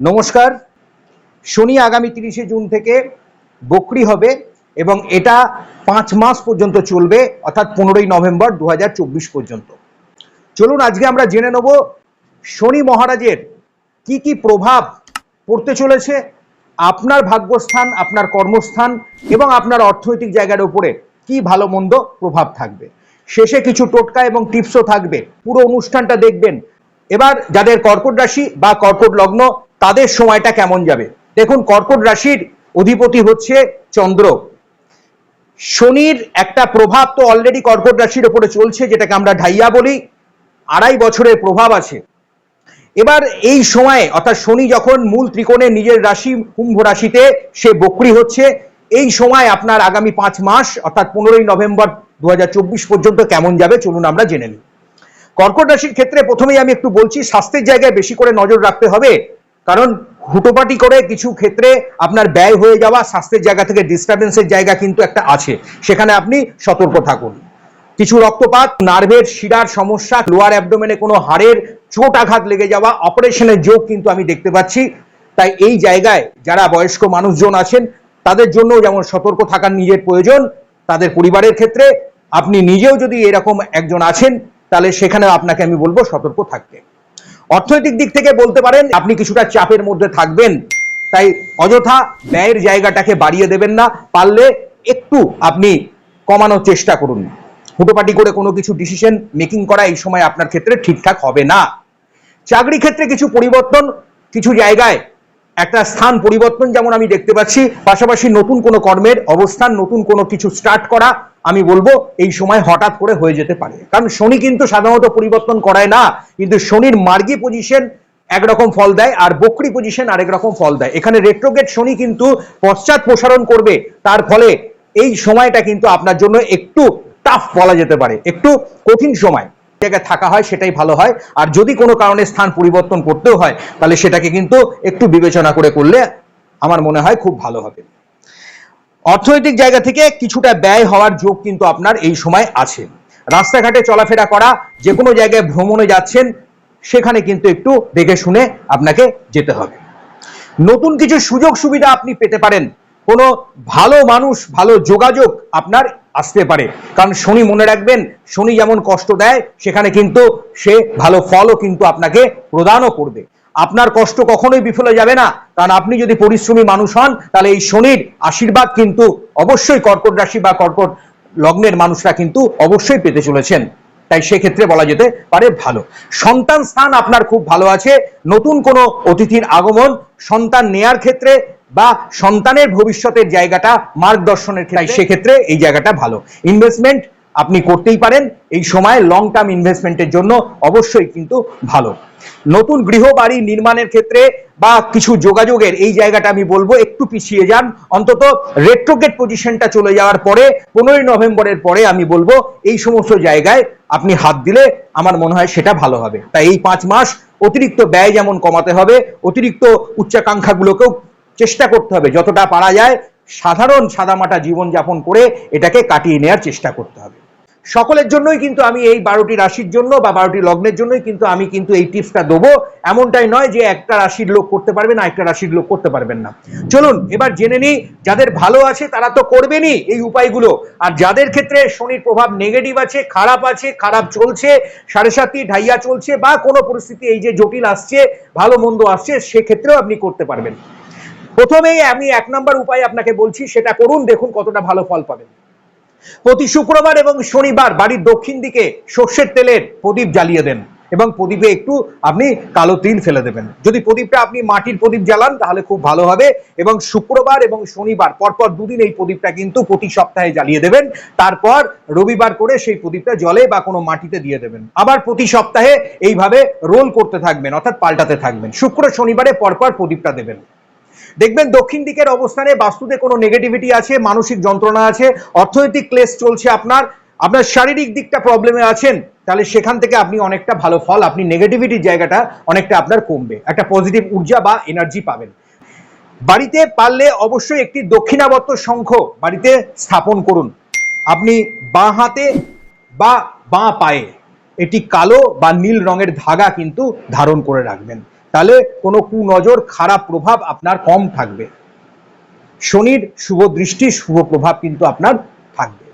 নমস্কার। শনি আগামী তিরিশে জুন থেকে বকরি হবে এবং এটা পাঁচ মাস পর্যন্ত চলবে, অর্থাৎ পনেরোই নভেম্বর দুহাজার চব্বিশ পর্যন্ত। চলুন আজকে আমরা জেনে নেব শনি মহারাজের কি কি প্রভাব পড়তে চলেছে, আপনার ভাগ্যস্থান, আপনার কর্মস্থান এবং আপনার অর্থনৈতিক জায়গার উপরে কি ভালো মন্দ প্রভাব থাকবে। শেষে কিছু টোটকা এবং টিপসও থাকবে। পুরো অনুষ্ঠানটা দেখবেন। এবার যাদের কর্কট রাশি বা কর্কট লগ্ন তাদের সময়টা কেমন যাবে? দেখুন, কর্কট রাশির অধিপতি হচ্ছে চন্দ্র। শনির একটা প্রভাব তো অলরেডি কর্কট রাশির উপরে চলছে, যেটাকে আমরা ঢাইয়া বলি। আড়াই বছরের প্রভাব আছে। এবার এই সময়ে, অর্থাৎ শনি যখন মূল ত্রিকোণে নিজের রাশি, কুম্ভ রাশিতে, সে বকরি হচ্ছে, এই সময় আপনার আগামী পাঁচ মাস, অর্থাৎ পনেরোই নভেম্বর দু হাজার চব্বিশ পর্যন্ত কেমন যাবে, চলুন আমরা জেনে নিই। কর্কট রাশির ক্ষেত্রে প্রথমেই আমি একটু বলছি, স্বাস্থ্যের জায়গায় বেশি করে নজর রাখতে হবে। কারণ হুটোপাটি করে কিছু ক্ষেত্রে আপনার ব্যয় হয়ে যাওয়া, স্বাস্থ্যের জায়গা থেকে ডিস্টারবেন্সের জায়গা কিন্তু একটা আছে। সেখানে আপনি সতর্ক থাকুন। কিছু রক্তপাত, নার্ভের শিরার সমস্যা লোয়ার অ্যাবডোমেনে কোনো হাড়ের চোট আঘাত লেগে যাওয়া অপারেশনের যোগ কিন্তু আমি দেখতে পাচ্ছি। তাই এই জায়গায় যারা বয়স্ক মানুষজন আছেন, তাদের জন্য যেমন সতর্ক থাকার নিজের প্রয়োজন, তাদের পরিবারের ক্ষেত্রে আপনি নিজেও যদি এরকম একজন আছেন, তাহলে সেখানে আপনাকে আমি বলব সতর্ক থাকতে। অর্থনৈতিক দিক থেকে বলতে পারেন, আপনি কিছুটা চাপের মধ্যে থাকবেন। তাই অযথা ব্যয়ের জায়গাটাকে বাড়িয়ে দেবেন না, পারলে একটু আপনি কমানোর চেষ্টা করুন। হুটোপাটি করে কোনো কিছু ডিসিশন মেকিং করা এই সময় আপনার ক্ষেত্রে ঠিকঠাক হবে না। চাকরি ক্ষেত্রে কিছু পরিবর্তন, কিছু জায়গায় একটা স্থান পরিবর্তন যেমন আমি দেখতে পাচ্ছি, পাশাপাশি নতুন কোনো কর্মের অবস্থান, নতুন কোনো কিছু স্টার্ট করা আমি বলব এই সময় হঠাৎ করে হয়ে যেতে পারে। কারণ শনি কিন্তু সাধারণত পরিবর্তন করায় না, কিন্তু শনির মার্গী পজিশন একরকম ফল দেয় আর বকরি পজিশন আরেক রকম ফল দেয়। এখানে রেট্রোগেট শনি কিন্তু পশ্চাৎ প্রসারণ করবে, তার ফলে এই সময়টা কিন্তু আপনার জন্য একটু টাফ বলা যেতে পারে, একটু কঠিন সময়। জায়গায় থাকা হয় সেটাই ভালো হয়, আর যদি কোনো কারণে স্থান পরিবর্তন করতেও হয়, তাহলে সেটাকে কিন্তু একটু বিবেচনা করে করলে আমার মনে হয় খুব ভালো হবে। অর্থনৈতিক জায়গা থেকে কিছুটা ব্যয় হওয়ার যোগ কিন্তু আপনার এই সময় আছে। রাস্তাঘাটে চলাফেরা করা, যে কোনো জায়গায় ভ্রমণে যাচ্ছেন, সেখানে কিন্তু একটু দেখে শুনে আপনাকে যেতে হবে। নতুন কিছু সুযোগ সুবিধা আপনি পেতে পারেন। কোনো ভালো মানুষ, ভালো যোগাযোগ আপনার আসতে পারে। কারণ শনি মনে রাখবেন, শনি যেমন কষ্ট দেয়, সেখানে কিন্তু সে ভালো ফলও কিন্তু আপনাকে প্রদানও করবে। আপনার কষ্ট কখনোই বিফলে যাবে না। কারণ আপনি যদি পরিশ্রমী মানুষ হন, তাহলে এই শনির আশীর্বাদ কিন্তু অবশ্যই কর্কট রাশি বা কর্কট লগ্নের মানুষরা কিন্তু অবশ্যই পেতে চলেছেন। তাই সেক্ষেত্রে বলা যেতে পারে ভালো। সন্তান স্থান আপনার খুব ভালো আছে। নতুন কোনো অতিথির আগমন সন্তান নেয়ার ক্ষেত্রে বা সন্তানের ভবিষ্যতের জায়গাটা মার্গদর্শনের ক্ষেত্রে সেক্ষেত্রে এই জায়গাটা ভালো। ইনভেস্টমেন্ট আপনি করতেই পারেন। এই সময় লং টার্ম ইনভেস্টমেন্টের জন্য অবশ্যই কিন্তু ভালো। নতুন গৃহ বাড়ি নির্মাণের ক্ষেত্রে বা কিছু যোগাযোগের এই জায়গাটা আমি বলব, একটু পিছিয়ে যান। অন্তত রেট্রোগেট পজিশনটা চলে যাওয়ার পরে, পনেরোই নভেম্বরের পরে আমি বলব, এই সমস্ত জায়গায় আপনি হাত দিলে আমার মনে হয় সেটা ভালো হবে। তাই এই পাঁচ মাস অতিরিক্ত ব্যয় যেমন কমাতে হবে, অতিরিক্ত উচ্চাকাঙ্ক্ষাগুলোকেও চেষ্টা করতে হবে। যতটা পারা যায়, সাধারণ সাদামাটা জীবনযাপন করে এটাকে কাটিয়ে নেওয়ার চেষ্টা করতে হবে। সকলের জন্যই কিন্তু আমি এই বারোটি রাশির জন্য বা বারোটি লগ্নের জন্যই কিন্তু আমি কিন্তু এই টিপসটা দেবো। এমনটাই নয় যে একটা রাশির লোক করতে পারবেন না, একটা রাশির লোক করতে পারবেন না। চলুন, এবার জেনে নিই, যাদের ভালো আছে তারা তো করবেনই এই উপায়গুলো। আর যাদের ক্ষেত্রে শনির প্রভাব নেগেটিভ আছে, খারাপ আছে, খারাপ চলছে, সাড়ে সাতটি ঢাইয়া চলছে, বা কোনো পরিস্থিতি এই যে জটিল আসছে, ভালো মন্দ আসছে, সেক্ষেত্রেও আপনি করতে পারবেন। প্রথমেই আমি এক নম্বর উপায় আপনাকে বলছি, সেটা করুন, দেখুন কতটা ভালো ফল পাবেন। প্রতি শুক্রবার এবং শনিবার বাড়ির দক্ষিণ দিকে সর্ষের তেলের প্রদীপ জ্বালিয়ে দেন এবং প্রদীপে একটু আপনি কালো তিল ফেলে দেবেন। যদি প্রদীপটা আপনি মাটির প্রদীপ জ্বালান, তাহলে খুব ভালো হবে এবং শুক্রবার এবং শনিবার পরপর দুদিন এই প্রদীপটা কিন্তু প্রতি সপ্তাহে জ্বালিয়ে দেবেন। তারপর রবিবার করে সেই প্রদীপটা জলে বা কোনো মাটিতে দিয়ে দেবেন। আবার প্রতি সপ্তাহে এইভাবে রোল করতে থাকবেন, অর্থাৎ পাল্টাতে থাকবেন। শুক্র শনিবারে পরপর প্রদীপটা দেবেন। দেখবেন দক্ষিণ দিকের অবস্থানে বাস্তুতে কোনো নেগেটিভিটি আছে, মানসিক যন্ত্রণা আছে, অর্থনৈতিক ক্লেশ চলছে আপনার আপনার শারীরিক দিকটা প্রবলেমে আছেন, তাহলে সেখান থেকে আপনি অনেকটা ভালো ফল, আপনি নেগেটিভিটির জায়গাটা অনেকটা আপনার কমবে, একটা পজিটিভ ঊর্জা বা এনার্জি পাবেন। বাড়িতে পারলে অবশ্যই একটি দক্ষিণাবর্ত শঙ্খ বাড়িতে স্থাপন করুন। আপনি বাঁ হাতে বা বাঁ পায়ে, এটি কালো বা নীল রঙের ধাগা কিন্তু ধারণ করে রাখবেন। তাহলে কোনো কুনজর খারাপ প্রভাব আপনার কম থাকবে। শনির শুভ দৃষ্টি, শুভ প্রভাব কিন্তু আপনার থাকবে।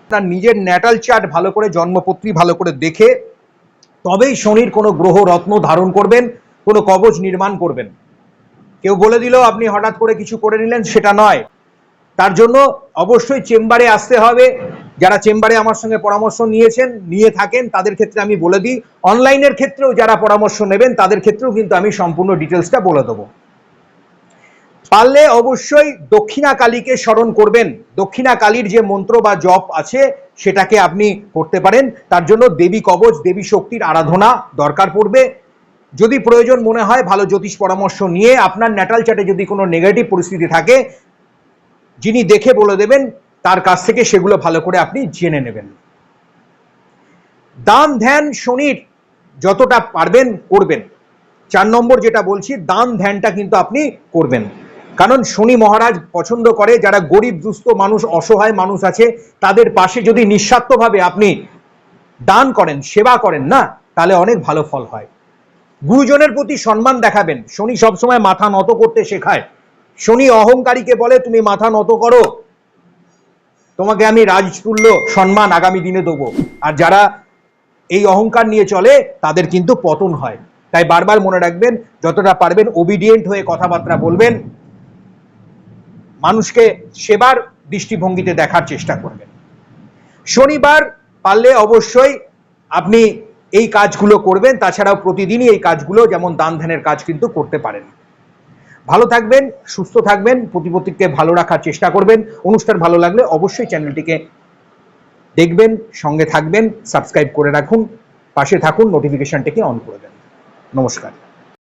আপনার নিজের ন্যাটাল চার্ট ভালো করে, জন্মপত্রী ভালো করে দেখে, তবেই শনির কোনো গ্রহ, রত্ন ধারণ করবেন, কোনো কবচ নির্মাণ করবেন। কেউ বলে দিল, আপনি হঠাৎ করে কিছু করে নিলেন? সেটা নয়। তার জন্য অবশ্যই চেম্বারে আসতে হবে। যারা চেম্বারে আমার সঙ্গে পরামর্শ নিয়েছেন, নিয়ে থাকেন, তাদের ক্ষেত্রে আমি বলে দিই, অনলাইনের ক্ষেত্রেও যারা পরামর্শ নেবেন, তাদের ক্ষেত্রেও কিন্তু আমি সম্পূর্ণ ডিটেলসটা বলে দেবো। পারলে অবশ্যই দক্ষিণা কালীকে স্মরণ করবেন। দক্ষিণা কালীর যে মন্ত্র বা জপ আছে, সেটাকে আপনি করতে পারেন। তার জন্য দেবী কবচ, দেবী শক্তির আরাধনা দরকার পড়বে। যদি প্রয়োজন মনে হয়, ভালো জ্যোতিষ পরামর্শ নিয়ে আপনার ন্যাটাল চার্টে যদি কোনো নেগেটিভ পরিস্থিতি থাকে যিনি দেখে বলে দেবেন, তার কাছ থেকে সেগুলো ভালো করে আপনি জেনে নেবেন। দান ধ্যান শনির যতটা পারবেন করবেন। চার নম্বর যেটা বলছি, দান ধ্যানটা কিন্তু আপনি করবেন। কারণ শনি মহারাজ পছন্দ করে, যারা গরিব, দুস্থ মানুষ, অসহায় মানুষ আছে, তাদের পাশে যদি নিঃস্বার্থভাবে আপনি দান করেন, সেবা করেন না, তাহলে অনেক ভালো ফল হয়। গুরুজনের প্রতি সম্মান দেখাবেন। শনি সবসময় মাথা নত করতে শেখায়। শনি অহংকারীকে বলে, তুমি মাথা নত করো। তোমাকে আমি রাজতুল্য সম্মান আগামী দিনে দেবো। আর যারা এই অহংকার নিয়ে চলে, তাদের কিন্তু পতন হয়। তাই বারবার মনে রাখবেন, যতটা পারবেন ওবিডিয়েন্ট হয়ে কথাবার্তা বলবেন। মানুষকে সেবার দৃষ্টিভঙ্গিতে দেখার চেষ্টা করবেন। শনিবার পারলে অবশ্যই আপনি এই কাজগুলো করবেন। তাছাড়াও প্রতিদিনই এই কাজগুলো, যেমন দান ধ্যানের কাজ কিন্তু করতে পারেন। ভালো থাকবেন, সুস্থ থাকবেন, প্রতিপত্তিকে ভালো রাখার চেষ্টা করবেন। অনুষ্ঠান ভালো লাগলে অবশ্যই চ্যানেলটিকে দেখবেন, সঙ্গে থাকবেন, সাবস্ক্রাইব করে রাখুন, পাশে থাকুন নোটিফিকেশনটিকে অন করে দেন। নমস্কার।